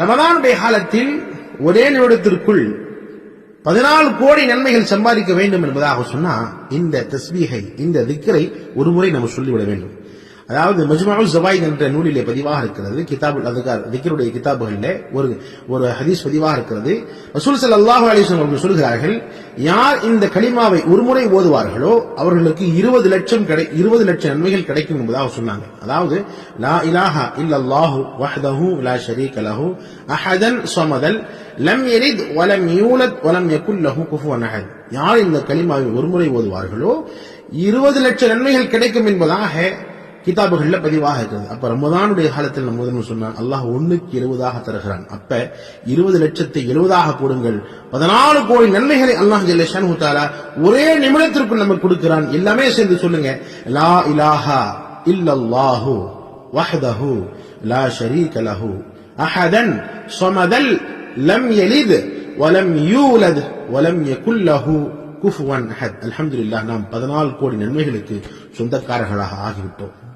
ரமதானுடைய காலத்தில் ஒரே நிமிடத்திற்குள் பதினாலு கோடி நன்மைகள் சம்பாதிக்க வேண்டும் என்பதாக சொன்னா இந்த தஸ்பீகை இந்த திக்கரை ஒரு முறை நம்ம சொல்லிவிட வேண்டும். அதாவது மஜ்மாவு ஜவாயித் என்ற நூலிலே பதிவாக இருக்கிறது. கிதாபுல் அதுகார் திக்கருடைய கிதாபுகளிலே ஒரு ஒரு ஹதீஸ் பதிவாக இருக்கிறது. ரசூல் சல் அல்லாஹு அலிஸ்வன் அவர்கள் சொல்கிறார்கள் யார் இந்த களிமாவை ஒருமுறை ஓதுவார்களோ அவர்களுக்கு இருபது லட்சம் கிடை இருபது லட்சம் நன்மைகள் கிடைக்கும் என்பதாக சொன்னாங்க. அதாவது லா இலாஹா இல்லல்லாஹு வஹ்தஹு லா ஷரீக லஹு அஹதன் ஸமதல் லம் எரித் வலம் யூலத் வலம் யகுல் லஹு குஃபுவன் அஹத். யார் இந்த களிமாவை ஒருமுறை ஓதுவார்களோ இருபது லட்சம் நன்மைகள் கிடைக்கும் என்பதாக கிதாபுகள்ல பதிவாக இருக்கிறது. அப்ப ரமதானுடைய காலத்தில் நம்ம சொன்னான் அல்லாஹ் ஒண்ணுக்கு எழுபதாக தருகிறான். அப்ப இருபது லட்சத்தை எழுபதாக போடுங்கள். பதினாலு கோடி நன்மைகளை அல்லாஹ் ஜல்லேஷான் தாலா ஒரே நிமிடத்திற்குள் நமக்கு கொடுக்கிறான். எல்லாமே சேர்ந்து சொல்லுங்க. லா இலாஹா இல்லல்லாஹு வஹ்தஹு லா ஷரீக லஹு அஹதன் சொமதல் லம் யலித் வலம் யூலத் வலம் யகுல்லஹு குஃப் குஃபுவன் அஹத். அல்ஹம்துலில்லாஹ் நாம் பதினாலு கோடி நன்மைகளுக்கு சொந்தக்காரர்களாக ஆகிவிட்டோம்.